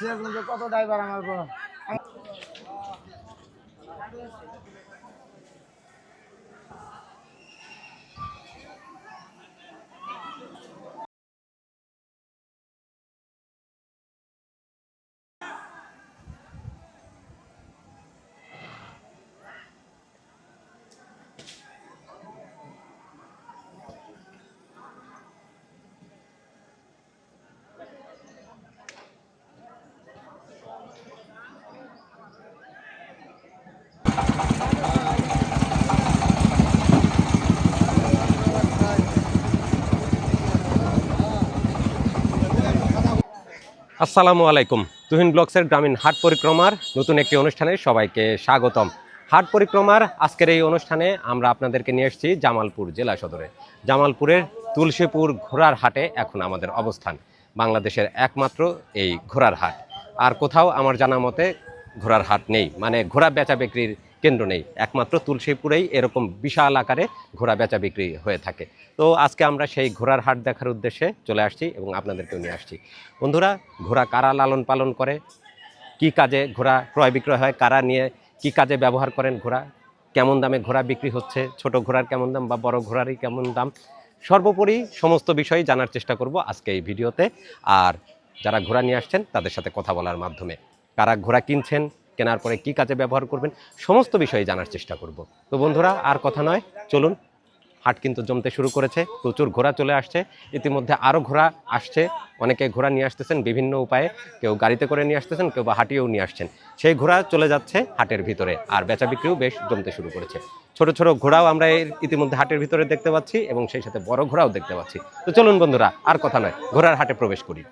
সিরাজগঞ্জে কত ড্রাইভার আমার বড় আসসালামু আলাইকুম। তুহিন ব্লগসের গ্রামীণ হাট পরিক্রমার নতুন একটি অনুষ্ঠানে সবাইকে স্বাগতম। হাট পরিক্রমার আজকের এই অনুষ্ঠানে আমরা আপনাদেরকে নিয়ে এসেছি জামালপুর জেলা সদরে। জামালপুরের তুলসীপুর ঘোড়ার হাটে এখন আমাদের অবস্থান, বাংলাদেশের একমাত্র এই ঘোড়ার হাট। আর কোথাও আমার জানা মতে ঘোড়ার হাট নেই মানে ঘোড়া বেচা বিক্রির কেন্দ্র নেই। একমাত্র তুলসীপুরেই এরকম বিশাল আকারে ঘোড়া বেচা বিক্রি হয়ে থাকে। তো আজকে আমরা সেই ঘোড়ার হাট দেখার উদ্দেশ্যে চলে আসছি এবং আপনাদেরকেও নিয়ে আসছি। বন্ধুরা, ঘোড়া কারা লালন পালন করে? কি কাজে ঘোড়া ক্রয় বিক্রয় হয়? কারা নিয়ে কি কাজে ব্যবহার করেন ঘোড়া? কেমন দামে ঘোড়া বিক্রি হচ্ছে? ছোট ঘোড়ার কেমন দাম বা বড় ঘোড়ারই কেমন দাম? সর্বোপরি সমস্ত বিষয় জানার চেষ্টা করব আজকে এই ভিডিওতে। আর যারা ঘোড়া নিয়ে আসছেন, তাদের সাথে কথা বলার মাধ্যমে। কারা ঘোড়া কিনছেন? কেনার পরে কি কাজে ব্যবহার করবেন, সমস্ত বিষয়ে জানার চেষ্টা করব। তো বন্ধুরা, আর কথা নয়, চলুন। হাট কিন্তু জমতে শুরু করেছে, প্রচুর ঘোড়া চলে আসছে, ইতিমধ্যে আরও ঘোড়া আসছে। অনেকে ঘোড়া নিয়ে আসতেছেন বিভিন্ন উপায়ে, কেউ গাড়িতে করে নিয়ে আসতেছেন, কেউ বা হাটিয়েও নিয়ে আসছেন। সেই ঘোড়া চলে যাচ্ছে হাটের ভিতরে, আর বেচা বিক্রিও বেশ জমতে শুরু করেছে। ছোট ছোট ঘোড়াও আমরা ইতিমধ্যে হাটের ভিতরে দেখতে পাচ্ছি, এবং সেই সাথে বড় ঘোড়াও দেখতে পাচ্ছি। তো চলুন বন্ধুরা, আর কথা নয়, ঘোড়ার হাটে প্রবেশ করি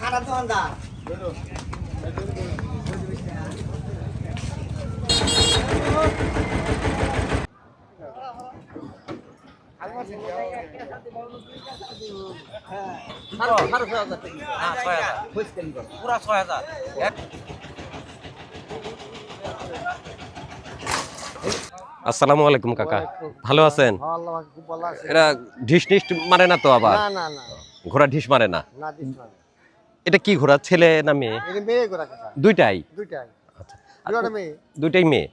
খারাপ দোকানদার পুরা ছয় হাজার আসসালামু আলাইকুম কাকা। ভালো আছেন? হ্যাঁ, ঢিস টিস মারে না তো আবার? ঘোড়া ঢিস মারে না? না এটা কি ঘোড়া ছেলে না মেয়ে? দুইটাই? দুইটাই। আচ্ছা। মেয়ে।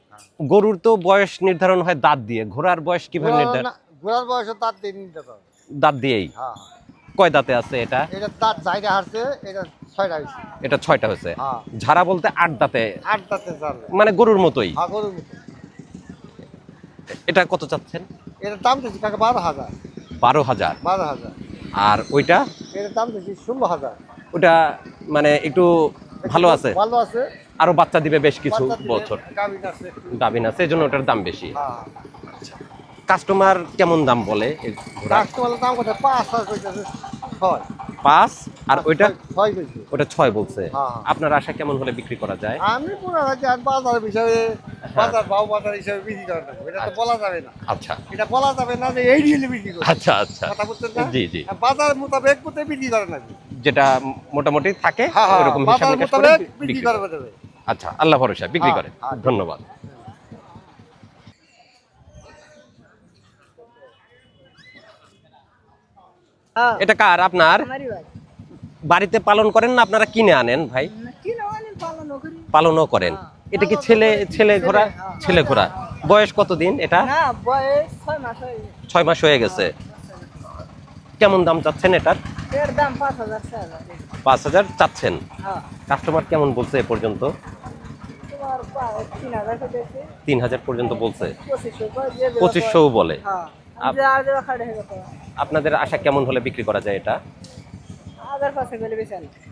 গরুর তো বয়স নির্ধারণ হয় দাঁত দিয়ে। ঘোড়ার বয়স কীভাবে নির্ধারণ? ঘোড়ার বয়স দিতে তো দাঁত দিয়েই? হ্যাঁ। কয় দাঁতে আছে এটা? এটা তার চাইটা হারছে এটা ছয়টা হয়েছে এটা ছয়টা হয়েছে হ্যাঁ। ঝাড়া বলতে আট দাঁতে। আট দাঁতে মানে গরুর মতোই? গরুর মতো এটা কত চাচ্ছেন? এটার দাম দিচ্ছি কাকা বারো হাজার। বারো হাজার। বারো হাজার। আর ওইটা? এটার দাম দিচ্ছি ষোলো হাজার। ওটা মানে একটু ভালো আছে? ভালো আছে। আরও বাচ্চা দিবে বেশ কিছু বছর। গাভীর আছে। একটু। আছে এই জন্য ওটার দাম বেশি। হ্যাঁ। কাস্টমার কেমন দাম বলে? কাস্টমারের দাম কত? পাঁচ হাজার পাঁচ আর ওইটা ছয় ওটা ছয় বলছে। হ্যাঁ। আপনার আশা কেমন হলে বিক্রি করা যায়? আমি পুরো আর বাজার হিসাবে বাজার ভাও বাজার হিসাবে বিক্রি করে এটা তো বলা যাবে না। আচ্ছা। এটা বলা যাবে না যে এই ডিলে বিক্রি করে আচ্ছা আচ্ছা। কথা বুঝছেন না? জি জি। বাজার মোতাবেক মতো বিক্রি করে না যেটা মোটামুটি থাকে হ্যাঁ হ্যাঁ। হিসাব নিকাশ করে বিক্রি বিক্রি করে। আচ্ছা আল্লাহ ভরসা বিক্রি হ্যাঁ, করে। হ্যাঁ। ধন্যবাদ। এটা কার আপনার? বাড়িতে পালন করেন না আপনারা কিনে আনেন ভাই? পালনও করেন। হ্যাঁ। এটা কি ছেলে ছেলে ঘোড়া? হ্যাঁ। ছেলে ঘোড়া। বয়স কতদিন এটা? ছয় মাস হয়ে গেছে। কেমন দাম চাচ্ছেন এটার? পাঁচ হাজার, চাচ্ছেন। হ্যাঁ, কাস্টমার কেমন বলছে এ পর্যন্ত? তিন হাজার পর্যন্ত বলছে। পঁচিশশো বলে। হ্যাঁ, হয়ে। আপনাদের আশা কেমন হলে বিক্রি করা যায় এটা?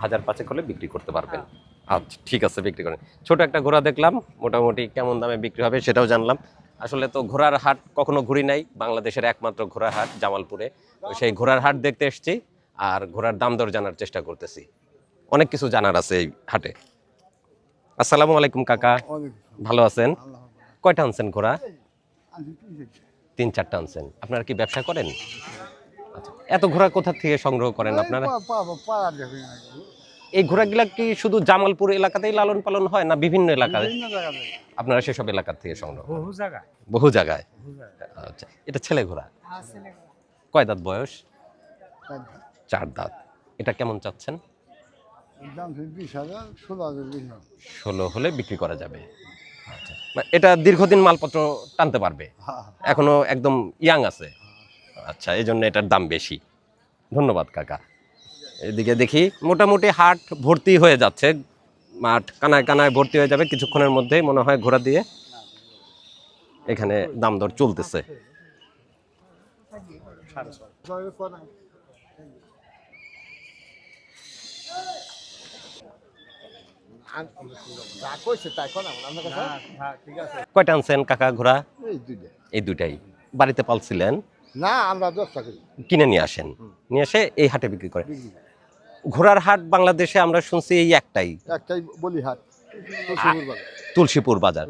হাজার পাঁচেক হলে বিক্রি করতে পারবেন। আচ্ছা ঠিক আছে বিক্রি করেন। ছোট একটা ঘোড়া দেখলাম মোটামুটি কেমন দামে বিক্রি হবে সেটাও জানলাম। আসলে তো ঘোড়ার হাট কখনো ঘুরি নাই বাংলাদেশের একমাত্র ঘোড়ার হাট জামালপুরে। তো সেই ঘোড়ার হাট দেখতে এসেছি আর ঘোড়ার দাম দর জানার চেষ্টা করতেছি। অনেক কিছু জানার আছে এই হাটে। আসসালামু আলাইকুম কাকা। ভালো আছেন? কয়টা আনছেন ঘোড়া? তিন চারটা আনছেন। আপনারা কি ব্যবসা করেন? আচ্ছা এত ঘোড়া কোথা থেকে সংগ্রহ করেন আপনারা? এই ঘোড়াগুলা কি শুধু জামালপুর এলাকাতেই লালন পালন হয় না বিভিন্ন এলাকায়? আপনারা সেসব এলাকার থেকে সংগ্রহ বহু জায়গায়। বহু জায়গায়? আচ্ছা এটা ছেলে ঘোড়া? কয় দাঁত বয়স? চার দাঁত। এটা কেমন চাচ্ছেন? দাম বিশ হাজার। ষোলো হলে বিক্রি করা যাবে। এটা দীর্ঘদিন মালপত্র টানতে পারবে। হ্যাঁ এখনও একদম ইয়াং আছে। আচ্ছা এই জন্য এটার দাম বেশি। ধন্যবাদ কাকা। এদিকে দেখি মোটামুটি হাট ভর্তি হয়ে যাচ্ছে। মাঠ কানায় কানায় ভর্তি হয়ে যাবে কিছুক্ষণের মধ্যেই মনে হয় ঘোড়া দিয়ে। এখানে দাম দর চলতেছে। যা কইছে তাই কোন আপনার কাছে? ঠিক আছে। কয়টা আনছেন কাকা ঘোড়া? এই দুইটা। এই দুইটাই। বাড়িতে পালছিলেন? না আমরা করি। কিনে নিয়ে আসেন? নিয়ে এসে এই হাটে বিক্রি করেন। ঘোড়ার হাট বাংলাদেশে আমরা শুনছি এই একটাই। একটাই বলি হাট তুলসীপুর বাজার।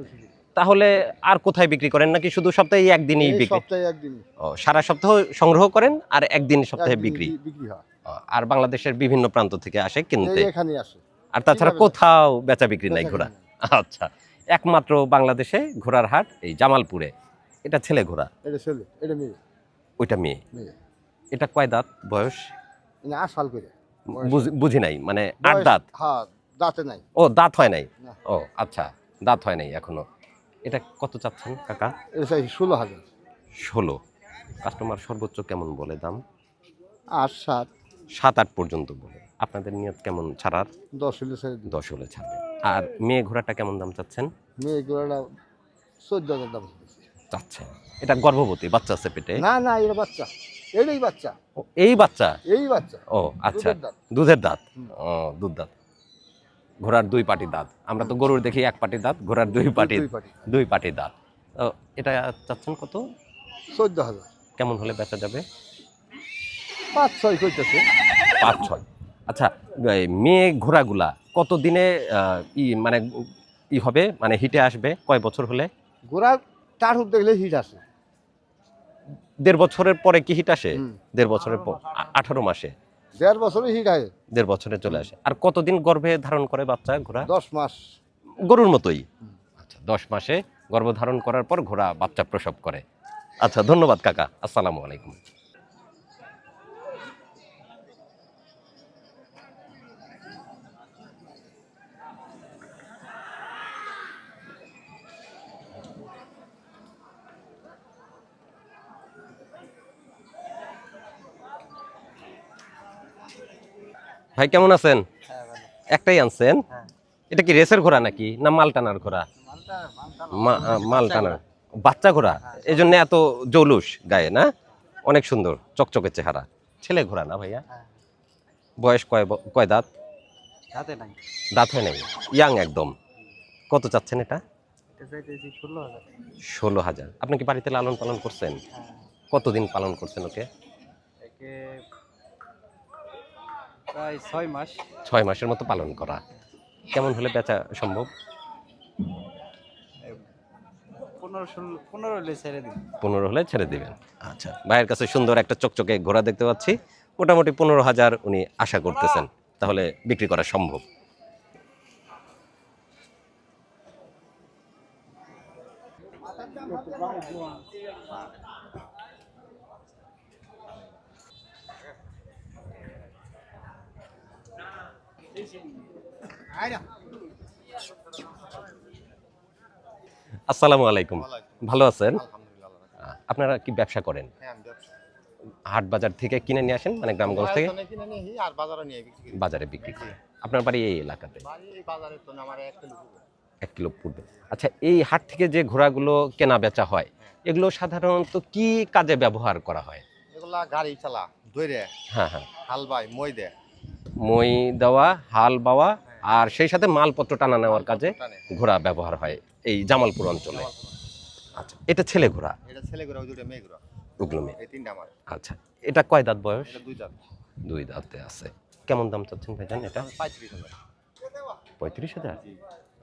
তাহলে আর কোথায় বিক্রি করেন? নাকি শুধু সপ্তাহে একদিনই বিক্রি? সপ্তাহে একদিন ও, সারা সপ্তাহ সংগ্রহ করেন আর একদিন সপ্তাহে বিক্রি? হয়। আর বাংলাদেশের বিভিন্ন প্রান্ত থেকে আসে কিনতে? এখানে আসে। আর তাছাড়া কোথাও বেচা বিক্রি নাই ঘোড়া। আচ্ছা একমাত্র বাংলাদেশে ঘোড়ার হাট এই জামালপুরে। এটা ছেলে ঘোড়া। এটা ছেলে এটা মেয়ে। ওইটা মেয়ে। এটা কয় দাঁত বয়স? আট সাল করে। বুঝি- নাই মানে আট দাঁত। হ্যাঁ দাঁতে নাই। ও দাঁত হয় নাই? ও আচ্ছা দাঁত হয় নাই এখনও। এটা কত চাচ্ছেন কাকা? ষোলো হাজার। ষোলো। কাস্টমার সর্বোচ্চ কেমন বলে দাম? আট সাত। সাত আট পর্যন্ত বলে। আপনাদের নিয়ত কেমন ছাড়ার? দশ হলে দশ হলে ছাড়বে। আর মেয়ে ঘোড়াটা কেমন দাম চাচ্ছেন? মেয়ে ঘোড়াটা চোদ্দ হাজার দাম চাচ্ছেন এটা গর্ভবতী বাচ্চা আছে পেটে? না না এটা বাচ্চা। এটাই বাচ্চা। ও, এই বাচ্চা? এই বাচ্চা। ও আচ্ছা। দুধের দাঁত। ও দুধ দাঁত। ঘোড়ার দুই পাটি দাঁত। আমরা তো গরুর দেখি এক পাটি দাঁত ঘোড়ার দুই পাটি দুই পাটি। দুই পাটি দাঁত। তো এটা চাচ্ছেন কত? চোদ্দ হাজার। কেমন হলে বেচা যাবে? পাঁচ ছয় করতেছে পাঁচ ছয়। আচ্ছা মেয়ে ঘোড়াগুলা কত দিনে আহ, ই মানে ই হবে? মানে হিটে আসবে? কয় বছর হলে? ঘোড়া চার হুপ দেখলে হিট আসে। দেড় বছরের পরে কি হিট আসে? দেড় বছরের পর আঠারো মাসে। দেড় বছরে হিট আসে। দেড় বছরে চলে আসে। আর কতদিন গর্ভে ধারণ করে বাচ্চা ঘোড়া? দশ মাস। গরুর মতোই? আচ্ছা দশ মাসে গর্ভধারণ করার পর ঘোড়া বাচ্চা প্রসব করে। আচ্ছা ধন্যবাদ কাকা। আসসালামু আলাইকুম। ভাই কেমন আছেন? একটাই আনছেন? এটা কি রেসের ঘোড়া নাকি না মাল টানার ঘোড়া মাল টানার বাচ্চা ঘোড়া। এই জন্য এত জৌলুস গায়ে না? অনেক সুন্দর চকচকে চেহারা। ছেলে ঘোড়া না ভাইয়া? বয়স কয় কয় দাঁত? দাঁত হয় নাই। ইয়াং একদম। কত চাচ্ছেন এটা? ষোলো হাজার। আপনি কি বাড়িতে লালন পালন করছেন কতদিন পালন করছেন ওকে? প্রায় ছয় মাস। ছয় মাসের মতো পালন করা। কেমন হলে বেচা সম্ভব? পনেরো হলে ছেড়ে দিবেন। আচ্ছা। ভাইয়ের কাছে সুন্দর একটা চকচকে ঘোড়া দেখতে পাচ্ছি। মোটামুটি পনেরো হাজার উনি আশা করতেছেন তাহলে বিক্রি করা সম্ভব। আসসালামু আলাইকুম। ভালো আছেন? আপনারা কি ব্যবসা করেন? হাট বাজার থেকে কিনে নিয়ে আসেন মানে গ্রামগঞ্জ থেকে? বাজারে বিক্রি করি। করেন। আপনার বাড়ি এই এলাকাতে? এক কিলো পূর্বে। আচ্ছা এই হাট থেকে যে ঘোড়াগুলো কেনা বেচা হয়। এগুলো সাধারণত কি কাজে ব্যবহার করা হয়? এগুলা গাড়ি চালা দৈরে হ্যাঁ হ্যাঁ। হাল বাই মই মই দেওয়া হাল বাওয়া আর সেই সাথে মালপত্র টানা নেওয়ার কাজে। ঘোড়া ব্যবহার হয় এই জামালপুর অঞ্চলে। আচ্ছা এটা ছেলে ঘোড়া? এটা ছেলে ঘোরা দুটো মেয়ে ঘোরা ওগুলো মেয়ে। এই তিনটা আমার। আচ্ছা এটা কয় দাঁত বয়স? দুই দাঁত। দুই দাঁতে আছে। কেমন দাম চাচ্ছেন ভাইজান এটা? পঁয়ত্রিশ হাজার। পঁয়ত্রিশ হাজার?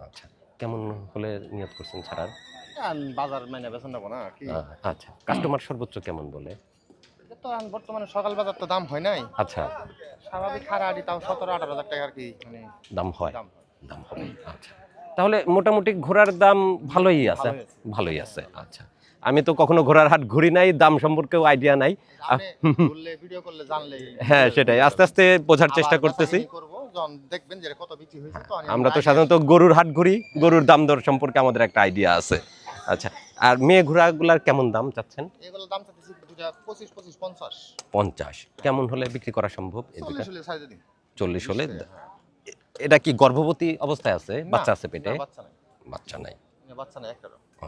আচ্ছা কেমন হলে নিয়ত করছেন ছাড়ার? আর বাজার মানে বেতন নেব না আচ্ছা কাস্টমার সর্বোচ্চ কেমন বলে? তো বর্তমানে সকাল বাজার তো দাম হয় নাই। আচ্ছা। স্বাভাবিক খারা তাও সতেরো আঠারো হাজার টাকা আর কি মানে দাম হয়। দাম হবে আচ্ছা। তাহলে মোটামুটি ঘোড়ার দাম ভালোই আছে। ভালোই আছে। আচ্ছা। আমি তো কখনো ঘোড়ার হাট ঘুরি নাই দাম সম্পর্কেও আইডিয়া নাই। হ্যাঁ সেটাই। আস্তে আস্তে বোঝার চেষ্টা করতেছি। আমরা তো সাধারণত গরুর হাট ঘুরি। গরুর দাম দর সম্পর্কে আমাদের একটা আইডিয়া আছে। আচ্ছা। আর মেয়ে ঘোড়াগুলার কেমন দাম চাচ্ছেন? এগুলো দাম পঞ্চাশ। কেমন হলে বিক্রি করা সম্ভব চল্লিশ হলে হ্যাঁ। এটা কি গর্ভবতী অবস্থায় আছে? বাচ্চা আছে পেটে? বাচ্চা নাই। বাচ্চা ও,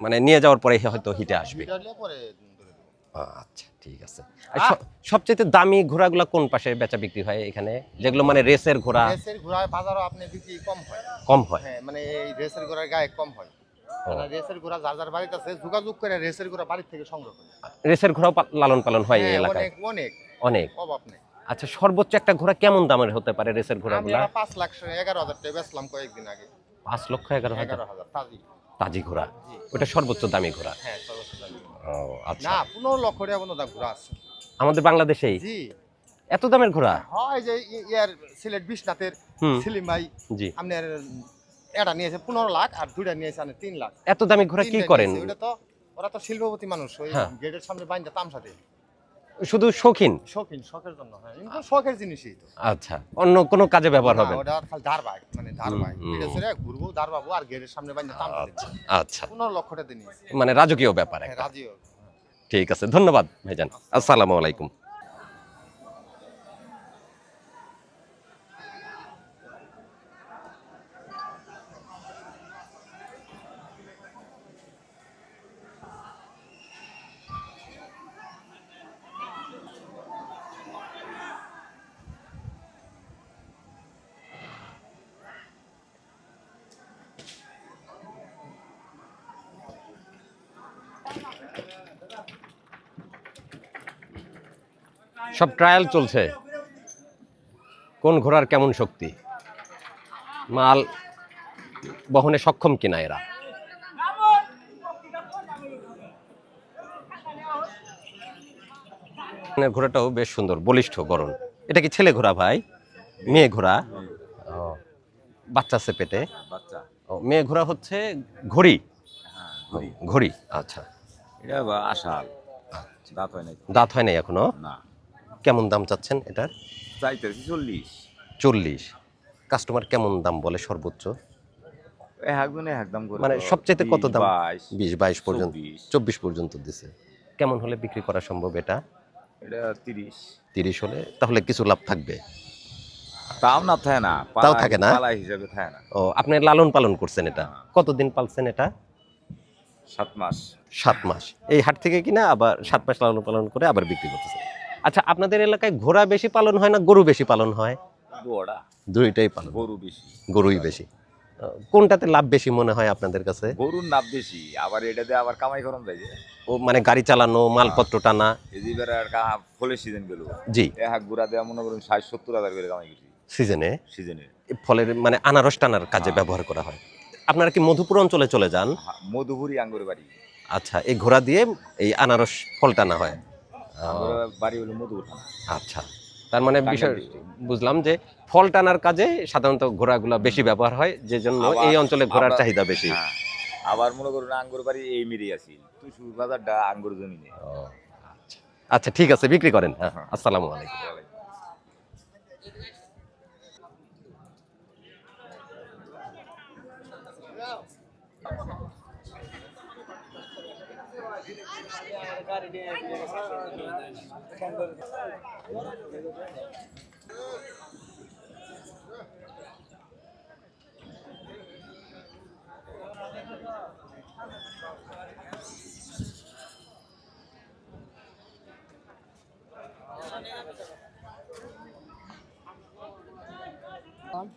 মানে নিয়ে যাওয়ার পরে হয়তো হিটে আসবে। আচ্ছা ঠিক আছে। সব- সবচেয়ে দামি ঘোড়াগুলো কোন পাশে বেচা বিক্রি হয় এখানে? যেগুলো মানে রেসের ঘোড়া? রেসের ঘোড়ায় বাজারও আপনি বিক্রি কম হয়। কম হয়। হ্যাঁ মানে এই রেসের ঘোড়ার গায়ে কম হয়। ও। রেসের ঘোড়া যার যার বাড়িতে আছে যোগাযোগ করে রেসের ঘোড়া বাড়ির থেকে সংগ্রহ করে রেসের ঘোড়াও পা- লালন পালন হয় এই হ্যাঁ, এলাকায়? অনেক অনেক। অনেক। অভাব নেই। আচ্ছা সর্বোচ্চ একটা ঘোড়া কেমন দামের হতে পারে রেসের আমি ঘোড়াগুলা পাঁচ লাখ এগারো হাজার টাকা বেচলাম কয়েকদিন আগে। পাঁচ লক্ষ এগারো হাজার? এগারো হাজার তাজি। তাজি ঘোড়া? জি। ওটা সর্বোচ্চ দামি ঘোড়া? হ্যাঁ সর্বোচ্চ দামি। ও আচ্ছা। না পনেরো লক্ষ টাকা পর্যন্ত দাম ঘোড়া আছে। আমাদের বাংলাদেশেই? জি। এত দামের ঘোড়া? হয় যে ই- ইয়ার সিলেট বিশনাথের হুম। সিলিম ভাই জি। আপনার এটা নিয়েছে পনেরো লাখ আর দুইটা নিয়েছে আপনার তিন লাখ। এত দামি ঘোড়া কি করেন? ওটা তো ওরা তো শিল্পপতি মানুষ ওই হ্যাঁ। গেটের সামনে বাইন্দা তামসা দেয়। শুধু শৌখিন? শৌখিন শখের জন্য হ্যাঁ। কিন্তু শখের জিনিসই তো। আচ্ছা অন্য কোনো কাজে ব্যবহার হবে? ওটা খালি ধারবাই মানে এটা। ছেড়ে ঘুরবো আর গেটের সামনে বাইন্দা তামসা আচ্ছা আচ্ছা। পনেরো লক্ষ টাকা নিয়েছে। মানে রাজকীয় ব্যাপার হ্যাঁ, একটা। রাজিও ঠিক আছে ধন্যবাদ ভাইজান। আসসালামু আলাইকুম। সব ট্রায়াল চলছে। কোন ঘোড়ার কেমন শক্তি? মাল বহনে সক্ষম কিনা এরা? ঘোড়াটাও বেশ সুন্দর বলিষ্ঠ গরম এটা কি ছেলে ঘোড়া ভাই? মেয়ে ঘোড়া? বাচ্চা আছে পেটে? ও, মেয়ে ঘোড়া হচ্ছে ঘড়ি? ঘড়ি। ঘড়ি আচ্ছা। এটা আশাল দাঁত হয় নাই দাঁত হয় নাই এখনও? না। কেমন দাম চাচ্ছেন এটার? চাইতেছি চল্লিশ। চল্লিশ। কাস্টমার কেমন দাম বলে সর্বোচ্চ? মানে তো সবচাইতে কত দাম? বিশ বাইশ পর্যন্ত চব্বিশ। পর্যন্ত দিছে। কেমন হলে বিক্রি করা সম্ভব এটা? এটা তিরিশ। তিরিশ হলে? তাহলে কিছু লাভ থাকবে। তাও না থাকে না। তাও থাকে না? পালা হিসাবে থাকে না। ও আপনি লালন পালন করছেন এটা? হ্যাঁ। কতদিন পালছেন এটা? সাত মাস। সাত মাস। এই হাট থেকে কিনা আবার সাত মাস লালন পালন করে আবার বিক্রি করতেছে আচ্ছা আপনাদের এলাকায় ঘোড়া বেশি পালন হয় না গরু বেশি পালন হয়? গোড়া দুইটাই পালন। গরু বেশি। গরুই বেশি। কোনটাতে লাভ বেশি মনে হয় আপনাদের কাছে? গরুর নাপ বেশি আবার এটাতে আবার কামাই করন যায় যে। ও মানে গাড়ি চালানো মালপত্র টানা? এই যে আর কা- ফলের সিজন গেল। জি। এক হাক গুড়া দেওয়া মনে করুন ষাট সত্তর হাজার করে কামাই করছি। সিজনে সিজনে ফলের মানে আনারস টানার কাজে হ্যাঁ। ব্যবহার করা হয়। আপনারা কি মধুপুর অঞ্চলে চলে যান? মধুপুরি আঙ্গুর বাড়ি আচ্ছা এই ঘোড়া দিয়ে এই আনারস ফল টানা হয়। আঙ্গুর বাড়ি হলো মধুপুর। আচ্ছা। তার মানে বিষয় বুঝলাম যে ফল টানার কাজে সাধারণত ঘোড়াগুলো বেশি ব্যবহার হয় যে জন্য এই অঞ্চলে ঘোড়ার চাহিদা বেশি। হ্যাঁ। আবার মনে করুন আঙ্গুর বাড়ি এই মিরি আছি। তুই বাজারটা আঙ্গুর জমিনে। ও, আচ্ছা। আচ্ছা ঠিক আছে বিক্রি করেন। হ্যাঁ হ্যাঁ। আসসালামু আলাইকুম।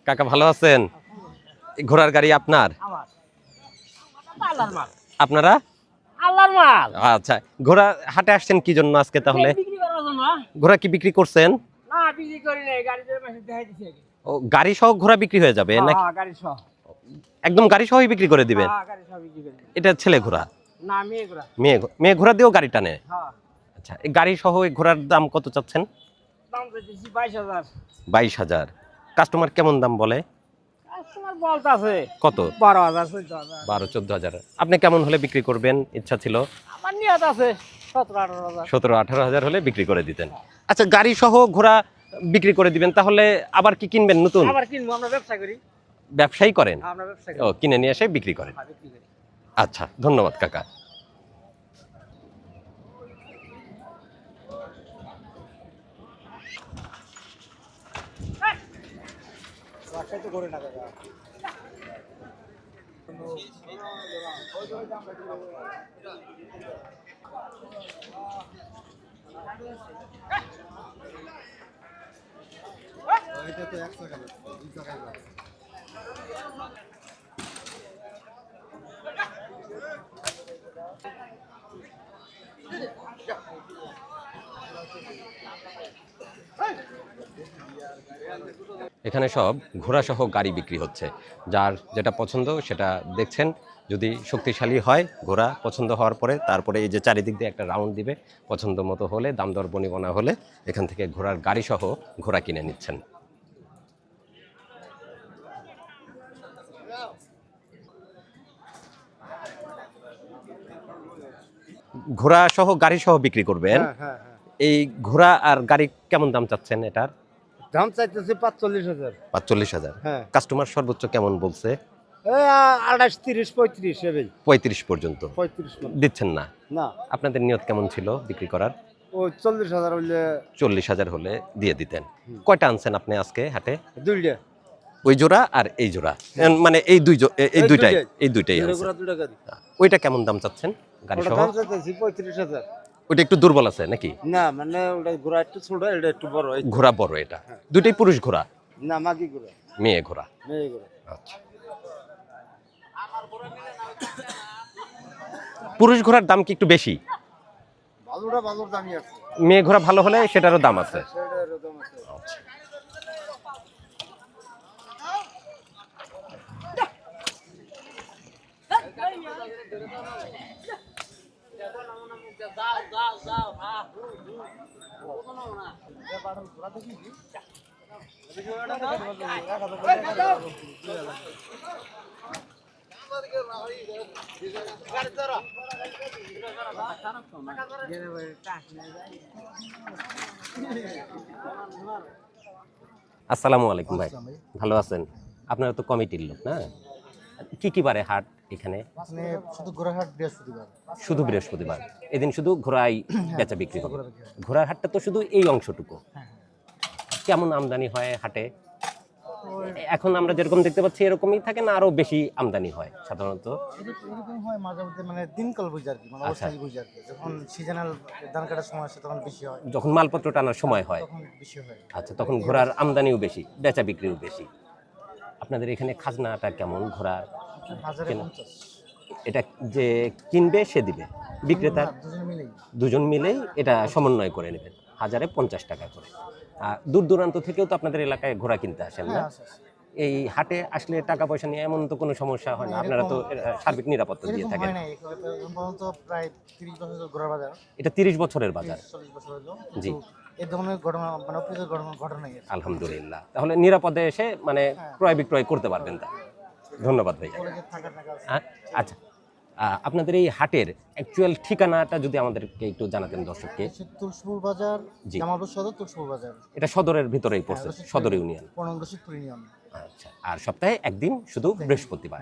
কাকা ভালো আছেন? ঘোড়ার গাড়ি আপনার? আপনারা? মাল। আচ্ছা ঘোড়া হাটে আসছেন কি জন্য আজকে তাহলে? ঘোড়া কি বিক্রি করছেন? না বিক্রি করি নাই গাড়িতে দেখাই দিছি ও গাড়ি সহ ঘোড়া বিক্রি হয়ে যাবে নাকি হ্যাঁ গাড়ি সহ একদম গাড়ি সহই বিক্রি করে দিবেন হ্যাঁ গাড়ি সহ বিক্রি করি এটা ছেলে ঘোড়া? না মেয়ে গুলা মেয়ে মেয়ে ঘোড়া দিয়েও গাড়ি টানে? হ্যাঁ। আচ্ছা এই গাড়ি সহ এই ঘোড়ার দাম কত চাচ্ছেন? দাম বাইশ হাজার। কাস্টমার কেমন দাম বলে? কত? বারো হাজার চোদ্দ হাজার। বারো চোদ্দ হাজার। আপনি কেমন হলে বিক্রি করবেন? ইচ্ছা ছিল? আমার নিয়ত আছে সতেরো আঠারো হাজার। হলে বিক্রি করে দিতেন। আচ্ছা গাড়ি সহ ঘোড়া বিক্রি করে দিবেন তাহলে আবার কি কিনবেন নতুন? আবার কিনবো আমরা ব্যবসা করি। ব্যবসায়ী করেন? করি। ও কিনে নিয়ে এসে বিক্রি করেন? হ্যাঁ, বিক্রি করি। আচ্ছা ধন্যবাদ কাকা এখানে সব ঘোড়াসহ গাড়ি বিক্রি হচ্ছে। যার যেটা পছন্দ সেটা দেখছেন। যদি শক্তিশালী হয় ঘোড়া পছন্দ হওয়ার পরে তারপরে এই যে চারিদিক দিয়ে একটা রাউন্ড দিবে পছন্দ মতো হলে দাম দর বনিবনা হলে এখান থেকে ঘোড়ার গাড়ি সহ ঘোড়া কিনে নিচ্ছেন। ঘোড়া সহ গাড়ি সহ বিক্রি করবেন। হ্যাঁ হ্যাঁ হ্যাঁ। এই ঘোড়া আর গাড়ি কেমন দাম চাচ্ছেন এটার? দাম চাইতেছি পাঁচচল্লিশ হাজার। পাঁচচল্লিশ হাজার। হ্যাঁ। কাস্টমার সর্বোচ্চ কেমন বলছে? আঠাশ তিরিশ পঁয়ত্রিশ এবেই পঁয়ত্রিশ পর্যন্ত। পঁয়ত্রিশ দিচ্ছেন না? না। আপনাদের নিয়ত কেমন ছিল বিক্রি করার? ও চল্লিশ হাজার হইলে চল্লিশ হাজার হলে দিয়ে দিতেন। কয়টা আনছেন আপনি আজকে হাটে? দুইটা। ওই জোড়া আর এই জোড়া। মানে এই দুই জো- এই দুইটাই। এই দুইটাই ওইটা কেমন দাম চাচ্ছেন গাড়ি সহ? দাম পঁয়ত্রিশ হাজার। ওইটা একটু দুর্বল আছে নাকি? না মানে ওটা ঘোড়া একটু ছোট এটা একটু বড় ঘোড়া বড় এটা। দুইটাই পুরুষ ঘোড়া? না মাগি ঘোড়া। মেয়ে ঘোড়া। মেয়ে ঘোড়া। আচ্ছা। পুরুষ ঘোড়ার দাম কি একটু বেশি? ভালোটা ভালোর দামই আছে। মেয়ে ঘোড়া ভালো হলে সেটারও দাম আছে। সেটার দাম আছে। আসসালামু আলাইকুম ভাই। ভালো আছেন? আপনারা তো কমিটির লোক না? কি কি বারে হাট এখানে। মানে শুধু বৃহস্পতিবার। শুধু বৃহস্পতিবার। এদিন শুধু ঘোড়াই বেচা বিক্রি হবে। ঘোড়ার হাটটা তো শুধু এই অংশটুকু। কেমন আমদানি হয় হাটে? এখন আমরা যেরকম দেখতে পাচ্ছি এরকমই থাকে না আরও বেশি আমদানি হয় সাধারণত। এরকম হয় মাঝে মধ্যে মানে দিনকাল বুঝে আর কি মানে আচ্ছা। অবস্থায় বুঝে আর কি। যখন সিজনাল ধান কাটার সময় আসে তখন বেশি হয়। যখন মালপত্র টানার সময় হয়। তখন বেশি হয়। আচ্ছা তখন ঘোড়ার আমদানিও বেশি বেচা বিক্রিও বেশি। আপনাদের এখানে খাজনাটা কেমন ঘোড়া হাজারে কেন? এটা যে কিনবে সে দিবে। বিক্রেতার দুজনে মিলেই। এটা সমন্বয় করে নেবেন হাজারে পঞ্চাশ টাকা করে। আর দূর দূরান্ত থেকেও তো আপনাদের এলাকায় ঘোড়া কিনতে আসেন না? হ্যাঁ। এই হাটে আসলে টাকা পয়সা নিয়ে এমন তো কোনো সমস্যা হয় না? আপনারা তো সার্বিক নিরাপত্তা দিয়ে থাকেন। হয় এটা তিরিশ বছরের বাজার। জি। মানে আলহামদুলিল্লাহ। তাহলে নিরাপদে এসে মানে ক্রয় বিক্রয় করতে পারবেন তা। ধন্যবাদ আ- আচ্ছা আপনাদের এই হাটের অ্যাকচুয়াল ঠিকানাটা যদি আমাদেরকে একটু জানাতেন দর্শককে তুলসপুর বাজার জি। জামালপুর সদর তুলসপুর বাজার এটা সদরের ভিতরেই পড়ছে সদর ইউনিয়ন পনেরো রশিদপুর ইউনিয়ন আচ্ছা আর সপ্তাহে একদিন শুধু বৃহস্পতিবার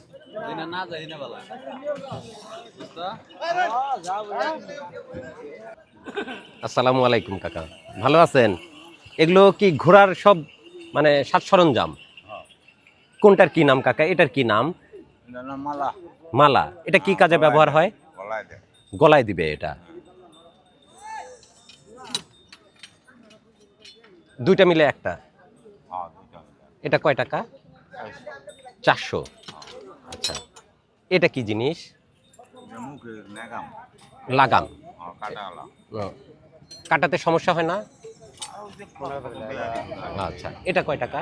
ভাইজান জানি ভাই আসসালামু আলাইকুম কাকা। ভালো আছেন? এগুলো কি ঘোড়ার সব মানে সাজ সরঞ্জাম? কোনটার কি নাম কাকা? এটার কি নাম? মালা। মালা। এটা কি কাজে ব্যবহার হয়? গলায় দিবে এটা। দুইটা মিলে একটা? হ্যাঁ এটা কয় টাকা? চারশো। আচ্ছা এটা কি জিনিস? লাগাম। কাটাতে সমস্যা হয় না? আচ্ছা এটা কয় টাকা?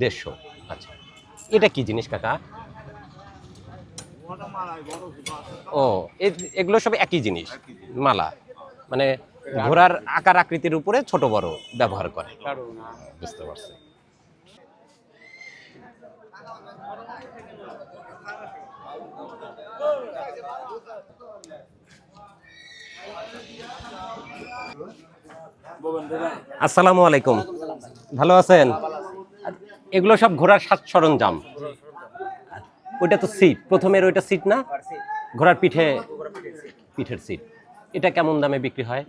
দেড়শো। আচ্ছা এটা কি জিনিস কাকা? ও এগুলো সব একই জিনিস, মালা। মানে ঘোড়ার আকার আকৃতির উপরে ছোট বড় ব্যবহার করে। বুঝতে পারছি। আসসালামু আলাইকুম। ভালো আছেন? এগুলো সব ঘোড়ার সাত সরঞ্জাম। ওইটা তো সিট প্রথমের ওইটা সিট না? ঘোড়ার পিঠে পিঠের সিট এটা কেমন দামে বিক্রি হয়?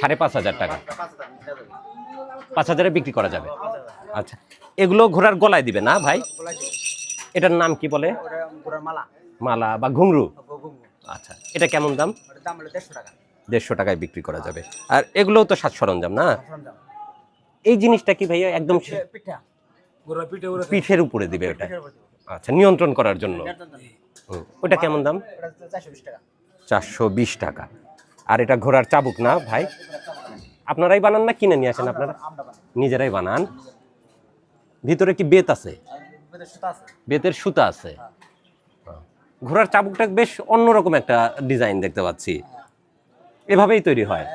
সাড়ে পাঁচ হাজার টাকা। পাঁচ হাজার বিক্রি করা যাবে। আচ্ছা এগুলো ঘোড়ার গলায় দিবে না ভাই? এটার নাম কি বলে? মালা। মালা বা ঘুংরু আচ্ছা এটা কেমন দাম? দাম হলো দেড়শো টাকা। দেড়শো টাকায় বিক্রি করা যাবে। আর এগুলোও তো সাত সরঞ্জাম না? এই জিনিসটা কি ভাইয়া একদম পিঠের উপরে দিবে ওটা। আচ্ছা নিয়ন্ত্রণ করার জন্য। ওটা কেমন দাম? চারশো বিশ টাকা। আর এটা ঘোড়ার চাবুক না ভাই? আপনারাই বানান না কিনে নিয়ে আসেন আপনারা? নিজেরাই বানান। ভিতরে কি বেত আছে? বেতের সুতা আছে। বেতের সুতা আছে। ঘোড়ার চাবুকটা বেশ অন্যরকম একটা ডিজাইন দেখতে পাচ্ছি। এভাবেই তৈরি হয়।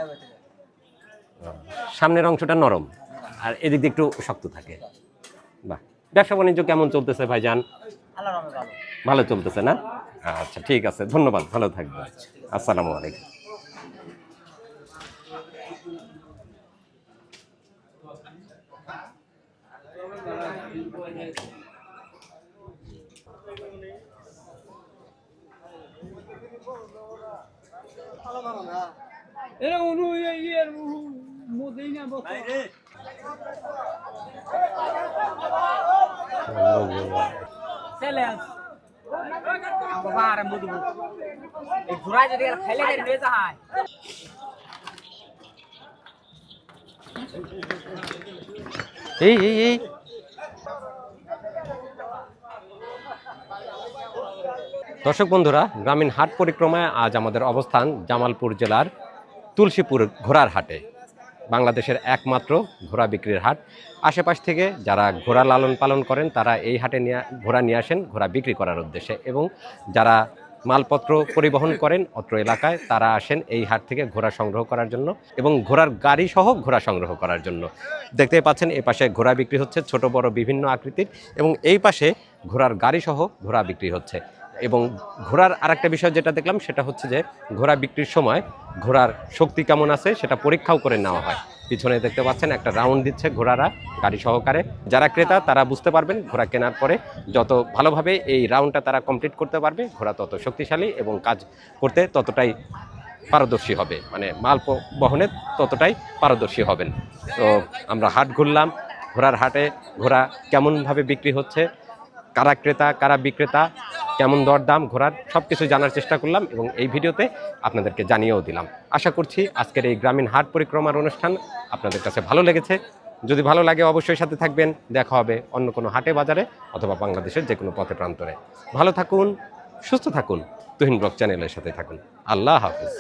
হ্যাঁ, সামনের অংশটা নরম আর এদিক দিয়ে একটু শক্ত থাকে। বাহ ব্যবসা বাণিজ্য কেমন চলতেছে ভাইজান? ভালো। চলতেছে না? আচ্ছা ঠিক আছে ধন্যবাদ ভালো থাকবে আসসালামু আলাইকুম। বাবা এই যদি আর খাইলে হয়ে এই এই এই। দর্শক বন্ধুরা গ্রামীণ হাট পরিক্রমায় আজ আমাদের অবস্থান জামালপুর জেলার তুলসীপুর ঘোড়ার হাটে। বাংলাদেশের একমাত্র ঘোড়া বিক্রির হাট। আশেপাশ থেকে যারা ঘোড়া লালন পালন করেন, তারা এই হাটে নিয়ে, ঘোড়া নিয়ে আসেন ঘোড়া বিক্রি করার উদ্দেশ্যে এবং যারা মালপত্র পরিবহন করেন অত্র এলাকায়, তারা আসেন এই হাট থেকে ঘোড়া সংগ্রহ করার জন্য এবং ঘোড়ার গাড়ি সহ ঘোড়া সংগ্রহ করার জন্য। দেখতে পাচ্ছেন এই পাশে ঘোড়া বিক্রি হচ্ছে ছোট, বড়, বিভিন্ন আকৃতির এবং এই পাশে ঘোড়ার গাড়ি সহ ঘোড়া বিক্রি হচ্ছে। এবং ঘোড়ার আরেকটা বিষয় যেটা দেখলাম, সেটা হচ্ছে যে ঘোড়া বিক্রির সময় ঘোড়ার শক্তি কেমন আছে সেটা পরীক্ষাও করে নেওয়া হয়। পিছনে দেখতে পাচ্ছেন একটা রাউন্ড দিচ্ছে ঘোড়ারা গাড়ি সহকারে। যারা ক্রেতা, তারা বুঝতে পারবেন ঘোড়া কেনার পরে যত ভালোভাবে এই রাউন্ডটা তারা কমপ্লিট করতে পারবে, ঘোড়া তত শক্তিশালী এবং কাজ করতে ততটাই পারদর্শী হবে। মানে মাল বহনে ততটাই পারদর্শী হবেন। তো আমরা হাট ঘুরলাম, ঘোড়ার হাটে ঘোড়া কেমনভাবে বিক্রি হচ্ছে, কারা ক্রেতা, কারা বিক্রেতা কেমন দরদাম, ঘোরার সব কিছু জানার চেষ্টা করলাম এবং এই ভিডিওতে আপনাদেরকে জানিয়েও দিলাম। আশা করছি আজকের এই গ্রামীণ হাট পরিক্রমার অনুষ্ঠান আপনাদের কাছে ভালো লেগেছে। যদি ভালো লাগে অবশ্যই সাথে থাকবেন। দেখা হবে অন্য কোনো হাটে, বাজারে অথবা বাংলাদেশের যে কোনো পথে প্রান্তরে। ভালো থাকুন, সুস্থ থাকুন। তুহিন ব্লক চ্যানেলের সাথে থাকুন। আল্লাহ হাফিজ।